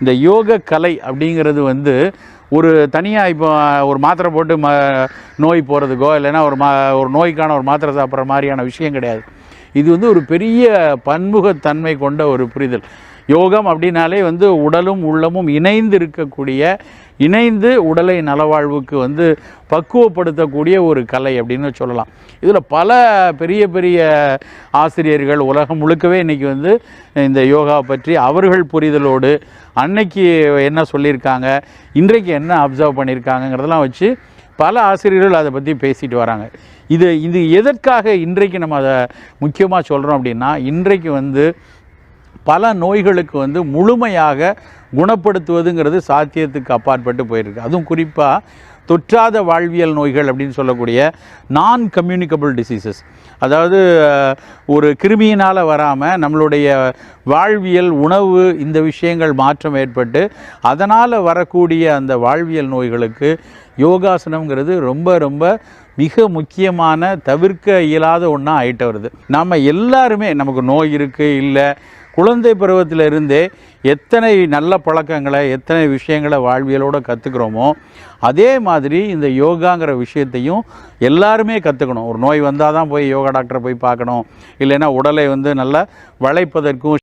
இந்த யோக கலை அப்படிங்கிறது வந்து ஒரு தனியாக இப்போ ஒரு மாத்திரை போட்டு ம நோய் போகிறதுக்கோ இல்லைன்னா ஒரு மா ஒரு நோய்க்கான ஒரு மாத்திரை சாப்பிட்ற மாதிரியான விஷயம் கிடையாது. இது வந்து ஒரு பெரிய பன்முகத்தன்மை கொண்ட ஒரு புரிதல். யோகம் அப்படின்னாலே வந்து உடலும் உள்ளமும் இணைந்து இருக்கக்கூடிய இணைந்து உடலை நலவாழ்வுக்கு வந்து பக்குவப்படுத்தக்கூடிய ஒரு கலை அப்படின்னு சொல்லலாம். இதில் பல பெரிய பெரிய ஆசிரியர்கள் உலகம் முழுக்கவே இன்றைக்கி வந்து இந்த யோகா பற்றி அவர்கள் புரிதலோடு அன்னைக்கு என்ன சொல்லியிருக்காங்க இன்றைக்கு என்ன அப்சர்வ் பண்ணியிருக்காங்கங்கிறதெல்லாம் வச்சு பல ஆசிரியர்கள் அதை பற்றி பேசிட்டு வராங்க. இது இது எதற்காக இன்றைக்கு நம்ம அதை முக்கியமாக சொல்கிறோம் அப்படின்னா இன்றைக்கு வந்து பல நோய்களுக்கு வந்து முழுமையாக குணப்படுத்துவதுங்கிறது சாத்தியத்துக்கு அப்பாற்பட்டு போயிருக்கு. அதுவும் குறிப்பாக தொற்றாத வாழ்வியல் நோய்கள் அப்படின்னு சொல்லக்கூடிய நான் கம்யூனிகபிள் டிசீசஸ் அதாவது ஒரு கிருமியினால் வராமல் நம்மளுடைய வாழ்வியல் உணவு இந்த விஷயங்கள் மாற்றம் ஏற்பட்டு அதனால் வரக்கூடிய அந்த வாழ்வியல் நோய்களுக்கு யோகாசனம்ங்கிறது ரொம்ப ரொம்ப மிக முக்கியமான தவிர்க்க இயலாத ஒன்றா ஆயிட்டு வருது. நம்ம எல்லாருமே நமக்கு நோய் இருக்குது இல்லை குழந்தை பருவத்தில் இருந்தே எத்தனை நல்ல பழக்கங்களை எத்தனை விஷயங்களை வாழ்வியலோடு கற்றுக்குறோமோ அதே மாதிரி இந்த யோகாங்கிற விஷயத்தையும் எல்லாருமே கற்றுக்கணும் ஒரு நோய் வந்தால் தான் போய் யோகா டாக்டரை போய் பார்க்கணும். இல்லைன்னா உடலை வந்து நல்லா வளைப்பதற்கும்